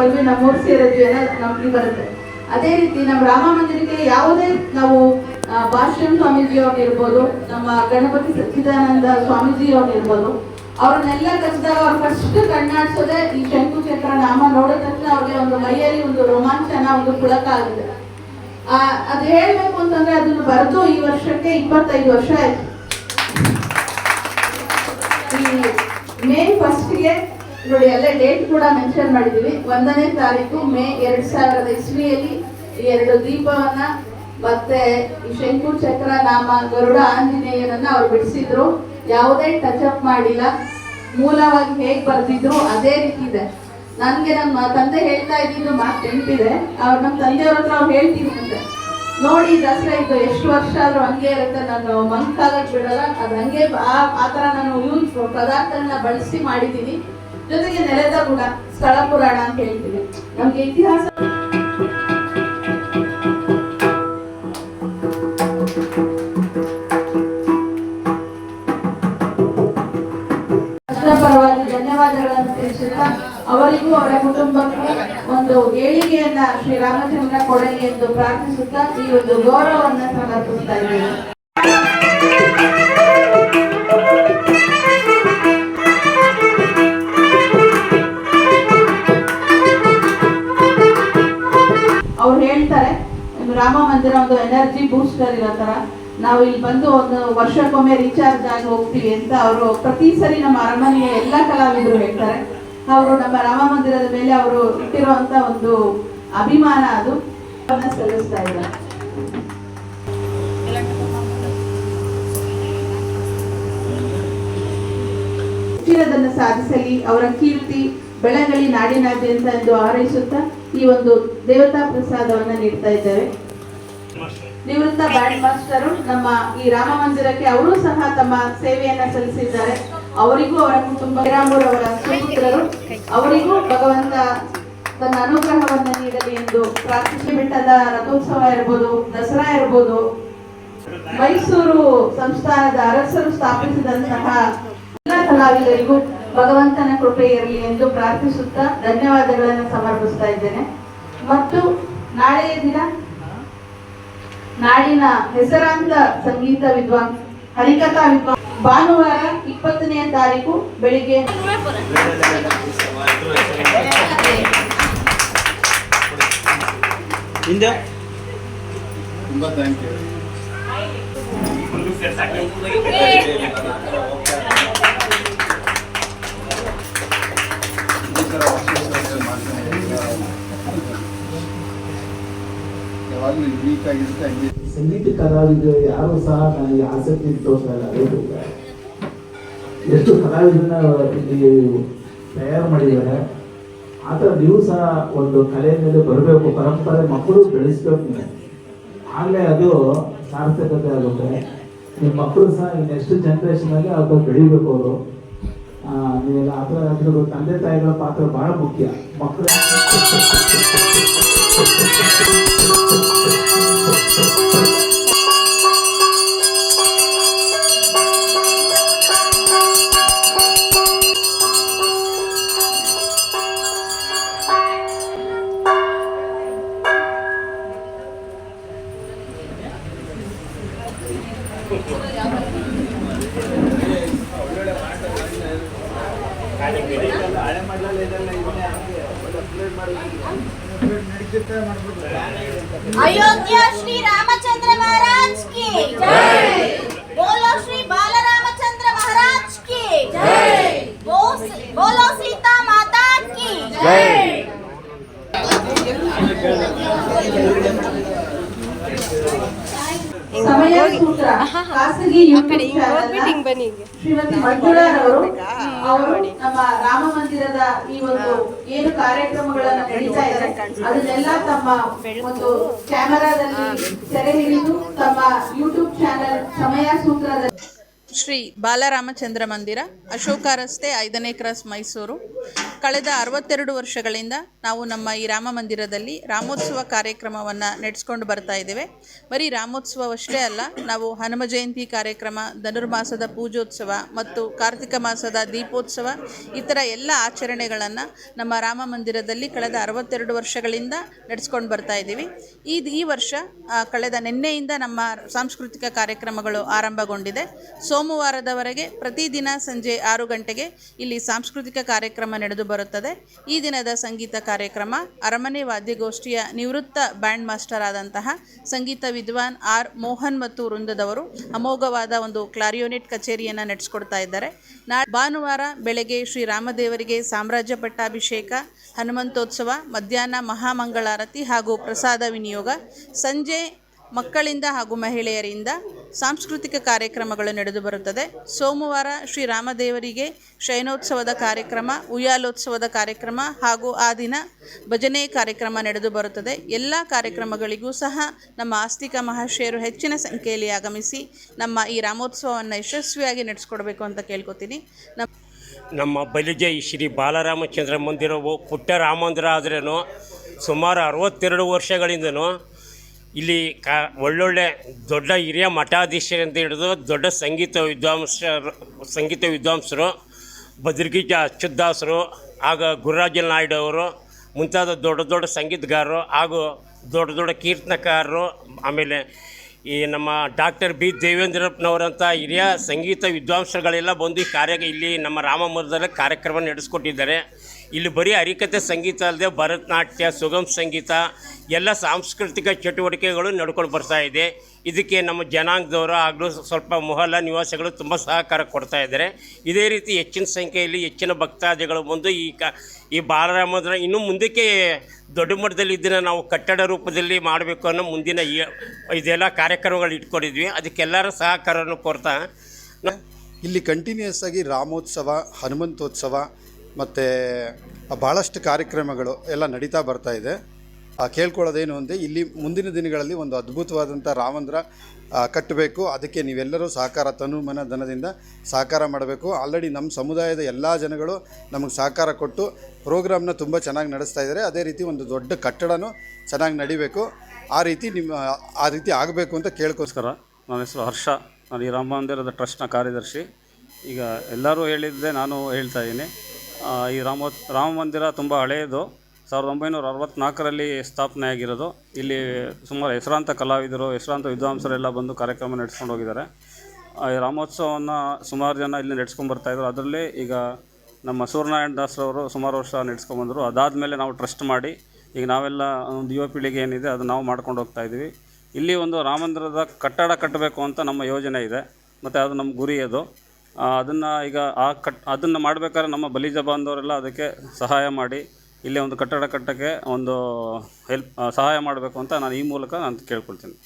ಬಂದ್ವಿ ನಮ್ಮೂರು ಸೇರಿದ್ವಿ ಅನ್ನೋದು ಬರುತ್ತೆ. ಅದೇ ರೀತಿ ನಮ್ಮ ರಾಮ ಮಂದಿರಕ್ಕೆ ಯಾವುದೇ ನಾವು ಭಾಷ್ಯಂ ಸ್ವಾಮೀಜಿ ಅವ್ರು ನಮ್ಮ ಗಣಪತಿ ಸಚ್ಚಿದಾನಂದ ಸ್ವಾಮೀಜಿ ಅವ್ರು ಇರ್ಬೋದು ಅವ್ರನ್ನೆಲ್ಲ ಕರೆಸಿದಾಗ ಅವ್ರು ಫಸ್ಟ್ ಕಣ್ಣಾಡ್ಸೋದೇ ಈ ಶಂಕು ಚಕ್ರ ನಾಮ ನೋಡಿದ ತಕ್ಷಣ ಅವ್ರಿಗೆ ಒಂದು ಮೈಯಲ್ಲಿ ಒಂದು ರೋಮಾಂಚನ ಒಂದು ಪುಳಕ ಆಗಿದೆ ಆ, ಅದು ಹೇಳ್ಬೇಕು ಅಂತಂದ್ರೆ ಅದನ್ನು ಬರೆದು ಈ ವರ್ಷಕ್ಕೆ ಇಪ್ಪತ್ತೈದು ವರ್ಷ ಆಯ್ತು. ಈ ಮೇ ಫಸ್ಟ್ಗೆ ನೋಡಿ, ಅಲ್ಲೇ ಡೇಟ್ ಕೂಡ ಮೆನ್ಷನ್ ಮಾಡಿದೀವಿ. ಒಂದನೇ ತಾರೀಕು ಮೇ ಎರಡ್ ಸಾವಿರದ ಇಸ್ವಿಯಲ್ಲಿ ಈ ಎರಡು ದೀಪವನ್ನ ಮತ್ತೆ ಶಂಕು ಚಕ್ರ ನಾಮ ಗರುಡ ಆಂಜನೇಯನನ್ನ ಅವ್ರು ಬಿಡಿಸಿದ್ರು. ಯಾವುದೇ ಟಚ್ ಅಪ್ ಮಾಡಿಲ್ಲ. ಮೂಲವಾಗಿ ಹೇಗೆ ಬರ್ತಿದ್ರು ಅದೇ ರೀತಿ ಇದೆ. ನನ್ಗೆ ನಮ್ಮ ತಂದೆ ಹೇಳ್ತಾ ಇದ್ದಿದ್ದು ಮಾತು ನೆನಪಿದೆ. ಅವ್ರು ನಮ್ಮ ತಂದೆಯವ್ರ ಹತ್ರ ಅವ್ರು ಹೇಳ್ತೀನಿ ಅಂತ ನೋಡಿ, ದಸರಾ ಇದು ಎಷ್ಟು ವರ್ಷ ಆದ್ರೂ ಹಂಗೆ ಇರುತ್ತೆ. ನಾನು ಮಂಕಾಗಕ್ ಬಿಡಲ್ಲ. ಅದು ಹಂಗೆ ಆ ಆ ಥರ ನಾನು ಯೂಸ್ ಪದಾರ್ಥಗಳನ್ನ ಬಳಸಿ ಮಾಡಿದ್ದೀನಿ. ಜೊತೆಗೆ ನೆಲದ ಕೂಡ ಸ್ಥಳ ಪುರಾಣ ಅಂತ ಹೇಳ್ತೀವಿ. ನಮ್ಗೆ ಇತಿಹಾಸ ಪರವಾಗಿ ಧನ್ಯವಾದಗಳನ್ನು ತಿಳಿಸುತ್ತಾ ಅವರಿಗೂ ಅವರ ಕುಟುಂಬಕ್ಕೂ ಒಂದು ಏಳಿಗೆಯನ್ನ ಶ್ರೀ ರಾಮಚಂದ್ರ ಕೊಡಲಿ ಎಂದು ಪ್ರಾರ್ಥಿಸುತ್ತಾ ಈ ಒಂದು ಗೌರವವನ್ನು ಸಮರ್ಪಿಸ್ತಾ ಇದ್ದೇನೆ. ರಾಮ ಮಂದಿರ ಒಂದು ಎನರ್ಜಿ ಬೂಸ್ಟರ್ ಇರೋ ತರ ನಾವು ಇಲ್ಲಿ ಬಂದು ಒಂದು ವರ್ಷಕ್ಕೊಮ್ಮೆ ರೀಚಾರ್ಜ್ ಆಗಿ ಹೋಗ್ತೀವಿ ಅಂತ ಅವರು ಪ್ರತಿ ಸರಿ ನಮ್ಮ ಅರಮನೆಯ ಎಲ್ಲ ಕಲಾವಿದರು ಹೇಳ್ತಾರೆ. ಅವರು ನಮ್ಮ ರಾಮ ಮಂದಿರದ ಮೇಲೆ ಅವರು ಇಟ್ಟಿರುವಂತ ಒಂದು ಅಭಿಮಾನ ಅದು. ಸಲ್ಲಿಸ್ತಾ ಇದ್ದಾರೆ. ಸಾಧಿಸಲಿ, ಅವರ ಕೀರ್ತಿ ಬೆಳಗಲಿ ನಾಡಿನಾದ್ಯಂತ ಎಂದು ಹಾರೈಸುತ್ತಾ ಈ ಒಂದು ದೇವತಾ ಪ್ರಸಾದವನ್ನ ನೀಡ್ತಾ ಇದ್ದೇವೆ. ನಿವೃತ್ತ ಬ್ಯಾಂಡ್ ಮಾಸ್ಟರು ನಮ್ಮ ಈ ರಾಮ ಮಂದಿರಕ್ಕೆ ಅವರು ಸಹ ತಮ್ಮ ಸೇವೆಯನ್ನ ಸಲ್ಲಿಸಿದ್ದಾರೆ. ಅವರಿಗೂ ಅವರ ಕುಟುಂಬ ಶ್ರೀರಾಮೂರ್ ಅವರ ಸುಪುತ್ರರು, ಅವರಿಗೂ ಭಗವಂತ ತನ್ನ ಅನುಗ್ರಹವನ್ನ ನೀಡಲಿ ಎಂದು ಪ್ರಾರ್ಥಿಸಿ. ಬೆಟ್ಟದ ರಥೋತ್ಸವ ಇರ್ಬೋದು, ದಸರಾ ಇರ್ಬೋದು, ಮೈಸೂರು ಸಂಸ್ಥಾನದ ಅರಸರು ಸ್ಥಾಪಿಸಿದಂತಹ ಎಲ್ಲ ಕಲಾವಿದರಿಗೂ ಭಗವಂತನ ಕೃಪೆ ಇರಲಿ ಎಂದು ಪ್ರಾರ್ಥಿಸುತ್ತಾ ಧನ್ಯವಾದಗಳನ್ನು ಸಮರ್ಪಿಸ್ತಾ ಇದ್ದೇನೆ. ಮತ್ತು ನಾಳೆಯ ದಿನ ನಾಡಿನ ಹೆಸರಾಂತ ಸಂಗೀತ ವಿದ್ವಾಂಸ ಹರಿಕಥಾ ವಿದ್ವಾಂಸ. ಭಾನುವಾರ ಇಪ್ಪತ್ತನೇ ತಾರೀಕು ಬೆಳಿಗ್ಗೆ. ತುಂಬಾ ಥ್ಯಾಂಕ್ ಯು ಮಾಡ್ತಾನೆ ಸಂಗೀತ ಕಲಾವಿದರು ಯಾರು ಸಹ ನನಗೆ ಆಸಕ್ತಿ ತೋರಿಸಲ್ಲ ಎಷ್ಟು ಕಲಾವಿದನ್ನ ಇಲ್ಲಿ ತಯಾರು ಮಾಡಿದ್ದಾರೆ. ಆ ಥರ ನೀವು ಸಹ ಒಂದು ಕಲೆ ಮೇಲೆ ಬರಬೇಕು, ಪರಂಪರೆ ಮಕ್ಕಳು ಬೆಳೆಸ್ಬೇಕು ಆಗಲೇ ಅದು ಸಾರ್ಥಕತೆ ಆಗುತ್ತೆ. ನಿಮ್ಮ ಮಕ್ಕಳು ಸಹ ನೆಕ್ಸ್ಟ್ ಜನ್ರೇಷನಲ್ಲಿ ಅದು ಬೆಳಿಬೇಕು ಅವರು. ನೀವೆಲ್ಲ ಆ ಥರ ತಂದೆ ತಾಯಿಗಳ ಪಾತ್ರ ಭಾಳ ಮುಖ್ಯ. ಮಕ್ಕಳು ಕಾಲಿ ಅಲೆ ಮಾಡಲ್ಲ ಇದೆಲ್ಲ ಇದೆ अयोध्या श्री रामचंद्र महाराज की जय बोलो श्री बाल रामचंद्र महाराज की जय बोलो सीता माता की जय ಸಮಯ ಸೂತ್ರ ಖಾಸಗಿ ಯೂಟ್ಯೂಬ್ ಚಾನೆಲ್ನ ಶ್ರೀಮತಿ ಮಂಜುಳಾರವರು ಅವರು ನಮ್ಮ ರಾಮ ಮಂದಿರದ ಈ ಒಂದು ಏನು ಕಾರ್ಯಕ್ರಮಗಳನ್ನ ನಡೀತಾ ಇದೆ ಅದನ್ನೆಲ್ಲ ತಮ್ಮ ಒಂದು ಕ್ಯಾಮೆರಾದಲ್ಲಿ ಸೆರೆ ಹಿಡಿದು ತಮ್ಮ ಯೂಟ್ಯೂಬ್ ಚಾನೆಲ್ ಸಮಯ ಸೂತ್ರದ ಶ್ರೀ ಬಾಲರಾಮಚಂದ್ರ ಮಂದಿರ, ಅಶೋಕ ರಸ್ತೆ, ಐದನೇ ಕ್ರಾಸ್ ಮೈಸೂರು. ಕಳೆದ ಅರವತ್ತೆರಡು ವರ್ಷಗಳಿಂದ ನಾವು ನಮ್ಮ ಈ ರಾಮ ಮಂದಿರದಲ್ಲಿ ರಾಮೋತ್ಸವ ಕಾರ್ಯಕ್ರಮವನ್ನು ನಡೆಸ್ಕೊಂಡು ಬರ್ತಾ ಇದ್ದೇವೆ. ಬರೀ ರಾಮೋತ್ಸವವಷ್ಟೇ ಅಲ್ಲ, ನಾವು ಹನುಮ ಜಯಂತಿ ಕಾರ್ಯಕ್ರಮ, ಧನುರ್ಮಾಸದ ಪೂಜೋತ್ಸವ ಮತ್ತು ಕಾರ್ತಿಕ ಮಾಸದ ದೀಪೋತ್ಸವ ಈ ಥರ ಎಲ್ಲ ಆಚರಣೆಗಳನ್ನು ನಮ್ಮ ರಾಮ ಮಂದಿರದಲ್ಲಿ ಕಳೆದ ಅರವತ್ತೆರಡು ವರ್ಷಗಳಿಂದ ನಡೆಸ್ಕೊಂಡು ಬರ್ತಾ ಇದ್ದೀವಿ. ಈ ಈ ವರ್ಷ ಕಳೆದ ನಿನ್ನೆಯಿಂದ ನಮ್ಮ ಸಾಂಸ್ಕೃತಿಕ ಕಾರ್ಯಕ್ರಮಗಳು ಆರಂಭಗೊಂಡಿದೆ. ಸೋಮವಾರದವರೆಗೆ ಪ್ರತಿದಿನ ಸಂಜೆ ಆರು ಗಂಟೆಗೆ ಇಲ್ಲಿ ಸಾಂಸ್ಕೃತಿಕ ಕಾರ್ಯಕ್ರಮ ನಡೆದು ಬರುತ್ತದೆ. ಈ ದಿನದ ಸಂಗೀತ ಕಾರ್ಯಕ್ರಮ ಅರಮನೆ ವಾದ್ಯಗೋಷ್ಠಿಯ ನಿವೃತ್ತ ಬ್ಯಾಂಡ್ ಮಾಸ್ಟರ್ ಆದಂತಹ ಸಂಗೀತ ವಿದ್ವಾನ್ ಆರ್ ಮೋಹನ್ ಮತ್ತು ವೃಂದದವರು ಅಮೋಘವಾದ ಒಂದು ಕ್ಲಾರಿಯೋನೆಟ್ ಕಚೇರಿಯನ್ನು ನಡೆಸಿಕೊಡ್ತಾ ಇದ್ದಾರೆ. ನಾ ಭಾನುವಾರ ಬೆಳಗ್ಗೆ ಶ್ರೀರಾಮದೇವರಿಗೆ ಸಾಮ್ರಾಜ್ಯ ಪಟ್ಟಾಭಿಷೇಕ, ಹನುಮಂತೋತ್ಸವ, ಮಧ್ಯಾಹ್ನ ಮಹಾಮಂಗಳಾರತಿ ಹಾಗೂ ಪ್ರಸಾದ ವಿನಿಯೋಗ, ಸಂಜೆ ಮಕ್ಕಳಿಂದ ಹಾಗೂ ಮಹಿಳೆಯರಿಂದ ಸಾಂಸ್ಕೃತಿಕ ಕಾರ್ಯಕ್ರಮಗಳು ನಡೆದು ಬರುತ್ತದೆ. ಸೋಮವಾರ ಶ್ರೀ ರಾಮದೇವರಿಗೆ ಶಯನೋತ್ಸವದ ಕಾರ್ಯಕ್ರಮ, ಉಯ್ಯಾಲೋತ್ಸವದ ಕಾರ್ಯಕ್ರಮ ಹಾಗೂ ಆ ದಿನ ಭಜನೆ ಕಾರ್ಯಕ್ರಮ ನಡೆದು ಬರುತ್ತದೆ. ಎಲ್ಲ ಕಾರ್ಯಕ್ರಮಗಳಿಗೂ ಸಹ ನಮ್ಮ ಆಸ್ತಿಕ ಮಹಾಶಯರು ಹೆಚ್ಚಿನ ಸಂಖ್ಯೆಯಲ್ಲಿ ಆಗಮಿಸಿ ನಮ್ಮ ಈ ರಾಮೋತ್ಸವವನ್ನು ಯಶಸ್ವಿಯಾಗಿ ನಡೆಸ್ಕೊಡ್ಬೇಕು ಅಂತ ಕೇಳ್ಕೊತೀನಿ. ನಮ್ಮ ನಮ್ಮ ಬಲಿಜೈ ಶ್ರೀ ಬಾಲರಾಮಚಂದ್ರ ಮಂದಿರವು ಪುಟ್ಟ ರಾಮ ಮಂದಿರ ಆದ್ರೂ ಸುಮಾರು ಅರವತ್ತೆರಡು ವರ್ಷಗಳಿಂದನೂ ಇಲ್ಲಿ ಕ, ಒಳ್ಳೊಳ್ಳೆ ದೊಡ್ಡ ಹಿರಿಯ ಮಠಾಧೀಶರಿಂದ ಹಿಡಿದು ದೊಡ್ಡ ಸಂಗೀತ ವಿದ್ವಾಂಸರು ಸಂಗೀತ ವಿದ್ವಾಂಸರು ಭದ್ರಗೀಜ ಅಚ್ಯುತದಾಸರು, ಆಗ ಗುರುರಾಜ ನಾಯ್ಡು ಅವರು, ಮುಂತಾದ ದೊಡ್ಡ ದೊಡ್ಡ ಸಂಗೀತಗಾರರು ಹಾಗೂ ದೊಡ್ಡ ದೊಡ್ಡ ಕೀರ್ತನಕಾರರು, ಆಮೇಲೆ ಈ ನಮ್ಮ ಡಾಕ್ಟರ್ ಬಿ ದೇವೇಂದ್ರಪ್ಪನವರಂಥ ಹಿರಿಯ ಸಂಗೀತ ವಿದ್ವಾಂಸರುಗಳೆಲ್ಲ ಬಂದು ಈ ಕಾರ್ಯ ಇಲ್ಲಿ ನಮ್ಮ ರಾಮಮೂರದಲ್ಲಿ ಕಾರ್ಯಕ್ರಮ ನಡೆಸ್ಕೊಟ್ಟಿದ್ದಾರೆ. ಇಲ್ಲಿ ಬರೀ ಹರಿಕತೆ ಸಂಗೀತ ಅಲ್ಲದೆ ಭರತನಾಟ್ಯ, ಸುಗಮ ಸಂಗೀತ, ಎಲ್ಲ ಸಾಂಸ್ಕೃತಿಕ ಚಟುವಟಿಕೆಗಳು ನಡ್ಕೊಂಡು ಬರ್ತಾ ಇದೆ. ಇದಕ್ಕೆ ನಮ್ಮ ಜನಾಂಗದವರು ಆಗಲೂ ಸ್ವಲ್ಪ ಮೊಹಲ್ಲ ನಿವಾಸಿಗಳು ತುಂಬ ಸಹಕಾರ ಕೊಡ್ತಾ ಇದ್ದಾರೆ. ಇದೇ ರೀತಿ ಹೆಚ್ಚಿನ ಸಂಖ್ಯೆಯಲ್ಲಿ ಹೆಚ್ಚಿನ ಭಕ್ತಾದಿಗಳು ಬಂದು ಈ ಕ, ಈ ಬಾಲರಾಮದ್ರ ಇನ್ನೂ ಮುಂದಕ್ಕೆ ದೊಡ್ಡ ಮಟ್ಟದಲ್ಲಿ ಇದನ್ನು ನಾವು ಕಟ್ಟಡ ರೂಪದಲ್ಲಿ ಮಾಡಬೇಕು ಅನ್ನೋ ಮುಂದಿನ ಇದೆಲ್ಲ ಕಾರ್ಯಕ್ರಮಗಳು ಇಟ್ಕೊಂಡಿದ್ವಿ. ಅದಕ್ಕೆಲ್ಲರ ಸಹಕಾರವನ್ನು ಕೊಡ್ತಾ ಇಲ್ಲಿ ಕಂಟಿನ್ಯೂಸ್ ಆಗಿ ರಾಮೋತ್ಸವ, ಹನುಮಂತೋತ್ಸವ ಮತ್ತು ಭಾಳಷ್ಟು ಕಾರ್ಯಕ್ರಮಗಳು ಎಲ್ಲ ನಡೀತಾ ಬರ್ತಾ ಇದೆ. ಕೇಳ್ಕೊಳ್ಳೋದೇನು ಅಂದರೆ ಇಲ್ಲಿ ಮುಂದಿನ ದಿನಗಳಲ್ಲಿ ಒಂದು ಅದ್ಭುತವಾದಂಥ ರಾಮಂದ್ರ ಕಟ್ಟಬೇಕು. ಅದಕ್ಕೆ ನೀವೆಲ್ಲರೂ ಸಹಕಾರ ತನು ಮನ ಧನದಿಂದ ಸಹಕಾರ ಮಾಡಬೇಕು. ಆಲ್ರೆಡಿ ನಮ್ಮ ಸಮುದಾಯದ ಎಲ್ಲ ಜನಗಳು ನಮಗೆ ಸಹಕಾರ ಕೊಟ್ಟು ಪ್ರೋಗ್ರಾಮ್ನ ತುಂಬ ಚೆನ್ನಾಗಿ ನಡೆಸ್ತಾ ಇದ್ದಾರೆ. ಅದೇ ರೀತಿ ಒಂದು ದೊಡ್ಡ ಕಟ್ಟಡನೂ ಚೆನ್ನಾಗಿ ನಡಿಬೇಕು. ಆ ರೀತಿ ನಿಮ್ಮ, ಆ ರೀತಿ ಆಗಬೇಕು ಅಂತ ಕೇಳ್ಕೋಸ್ಕರ ನನ್ನ ಹೆಸರು ಹರ್ಷ. ನಾನು ಈ ರಾಮ ಮಂದಿರದ ಟ್ರಸ್ಟ್ನ ಕಾರ್ಯದರ್ಶಿ. ಈಗ ಎಲ್ಲರೂ ಹೇಳಿದ್ದೆ ನಾನು ಹೇಳ್ತಾ ಇದ್ದೀನಿ. ಈ ರಾಮ ರಾಮ ಮಂದಿರ ತುಂಬ ಹಳೆಯದು. ಸಾವಿರದ ಒಂಬೈನೂರ ಅರವತ್ತ್ನಾಲ್ಕರಲ್ಲಿ ಸ್ಥಾಪನೆ ಆಗಿರೋದು ಇಲ್ಲಿ ಸುಮಾರು ಹೆಸರಾಂತ ಕಲಾವಿದರು, ಹೆಸರಾಂತ ವಿದ್ವಾಂಸರೆಲ್ಲ ಬಂದು ಕಾರ್ಯಕ್ರಮ ನಡೆಸ್ಕೊಂಡು ಹೋಗಿದ್ದಾರೆ ಈ ರಾಮೋತ್ಸವವನ್ನು ಸುಮಾರು ಜನ ಇಲ್ಲಿ ನಡೆಸ್ಕೊಂಬರ್ತಾಯಿದ್ರು ಅದರಲ್ಲಿ ಈಗ ನಮ್ಮ ಸೂರ್ಯನಾರಾಯಣ ದಾಸರವರು ಸುಮಾರು ವರ್ಷ ನಡೆಸ್ಕೊಂಬಂದರು ಅದಾದಮೇಲೆ ನಾವು ಟ್ರಸ್ಟ್ ಮಾಡಿ, ಈಗ ನಾವೆಲ್ಲ ಒಂದು ಯುವ ಪೀಳಿಗೆ ಏನಿದೆ ಅದು ನಾವು ಮಾಡ್ಕೊಂಡು ಹೋಗ್ತಾ ಇದ್ದೀವಿ. ಇಲ್ಲಿ ಒಂದು ರಾಮಂದಿರದ ಕಟ್ಟಡ ಕಟ್ಟಬೇಕು ಅಂತ ನಮ್ಮ ಯೋಜನೆ ಇದೆ. ಮತ್ತು ಅದು ನಮ್ಮ ಗುರಿ ಅದು. ಅದನ್ನು ಈಗ ಆ ಕಟ್, ಅದನ್ನು ಮಾಡಬೇಕಾದ್ರೆ ನಮ್ಮ ಬಲಿಜ ಬಾಂಧವರೆಲ್ಲ ಅದಕ್ಕೆ ಸಹಾಯ ಮಾಡಿ ಇಲ್ಲೇ ಒಂದು ಕಟ್ಟಡ ಕಟ್ಟೋಕ್ಕೆ ಒಂದು ಹೆಲ್ಪ್ ಸಹಾಯ ಮಾಡಬೇಕು ಅಂತ ನಾನು ಈ ಮೂಲಕ ನಾನು ಕೇಳ್ಕೊಳ್ತೀನಿ.